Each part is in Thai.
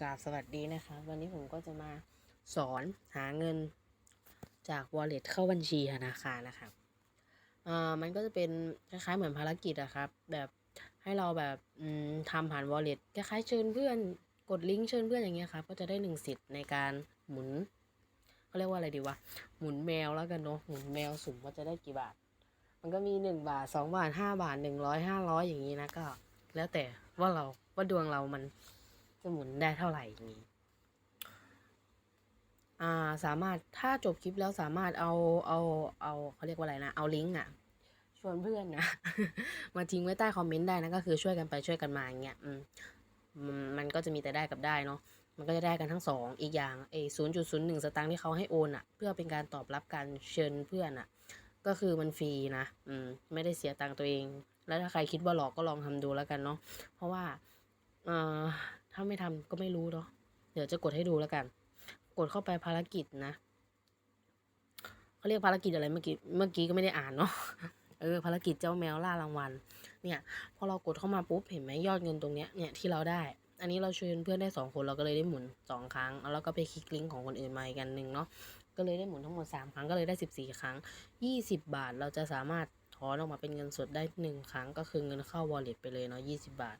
กราบสวัสดีนะคะ วันนี้ผมก็จะมาสอนหาเงินจาก wallet เข้าบัญชีธนาคารนะครับอ่ามันก็จะเป็นคล้ายๆเหมือนภารกิจอะครับ แบบให้เราแบบทำผ่าน wallet คล้ายๆเชิญเพื่อนกดลิงก์เชิญเพื่อนอย่างเงี้ยครับก็จะได้หนึ่งสิทธิ์ในการหมุนเขาเรียกว่าอะไรดีวะหมุนแมวแล้วกันเนาะหมุนแมวสุ่มว่าจะได้กี่บาท มันก็มีหนึ่งบาทสองบาทห้าบาทหนึ่งร้อยห้าร้อยอย่างนี้นะก็ แล้วแต่ว่าเราว่าดวงเรามัน จะหมุนได้เท่าไหร่อย่างนี้อ่าสามารถถ้าจบคลิปแล้วสามารถเอาเอาเอาเขาเรียกว่าอะไรนะเอาลิงก์อะชวนเพื่อนนะมาทิ้งไว้ใต้คอมเมนต์ได้นะก็คือช่วยกันไปช่วยกันมาอย่างเงี้ยอืมมันก็จะมีแต่ได้กับได้เนาะมันก็จะได้กันทั้งสองอีกอย่างเอศูนย์จุดศูนย์หนึ่งสตางค์ที่เขาให้โอนอะ เพื่อเป็นการตอบรับการเชิญเพื่อนอะ ก็คือมันฟรีนะอืมไม่ได้เสียตังค์ตัวเอง แล้วถ้าใครคิดว่าหลอกก็ลองทำดูแล้วกันเนาะเพราะว่าเอ่อ ถ้าไม่ทำก็ไม่รู้เนาะเดี๋ยวจะกดให้ดูแล้วกัน กดเข้าไปภารกิจนะเขาเรียกภารกิจอะไรเมื่อกี้เมื่อกี้ก็ไม่ได้อ่านเนาะเออภารกิจเจ้าแมวล่ารางวัล เนี่ย พอเรากดเข้ามาปุ๊บเห็นไหมยอดเงินตรงเนี้ยเนี่ยที่เราได้ อันนี้เราชวนเพื่อนได้สองคนเราก็เลยได้หมุนสองครั้งแล้วก็ไปคลิกลิงก์ของคนอื่นมาอีกกันหนึ่งเนาะก็เลยได้หมุนทั้งหมดสามครั้งก็เลยได้สิบสี่ครั้งยี่สิบบาทเราจะสามารถ อนออกมาเป็นเงินสดได้หนึ่งครั้งก็คือเงินเข้า wallet ไปเลยเนาะยี่สิบาท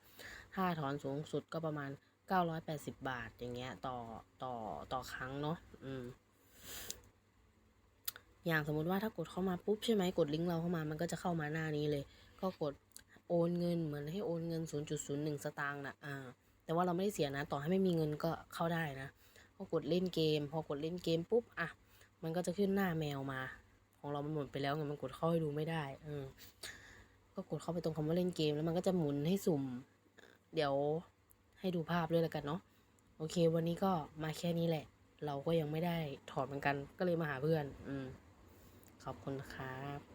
ถ้าถอนสูงสุดก็ประมาณเก้าร้อยแปดสิบาทอย่างเงี้ยต่อต่อต่อครั้งเนาะอืมอย่างสมมุติว่าถ้ากดเข้ามาปุ๊บใช่ไหมกดลิงก์เราเข้ามามันก็จะเข้ามาหน้านี้เลย ก็กดโอนเงินเหมือนให้โอนเงิน 0.01 สตางค์นะอ่า แต่ว่าเราไม่ได้เสียนะ ต่อให้ไม่มีเงินก็เข้าได้นะ ก็กดเล่นเกม พอกดเล่นเกมปุ๊บอะมันก็จะขึ้นหน้าแมวมา ของเรามันหมดไปแล้วไงมันกดเข้าให้ดูไม่ได้เออก็กดเข้าไปตรงคำว่าเล่นเกมแล้วมันก็จะหมุนให้สุ่ม เดี๋ยวให้ดูภาพด้วยแล้วกันเนาะโอเค วันนี้ก็มาแค่นี้แหละ เราก็ยังไม่ได้ถอดเหมือนกัน ก็เลยมาหาเพื่อน อืมขอบคุณครับ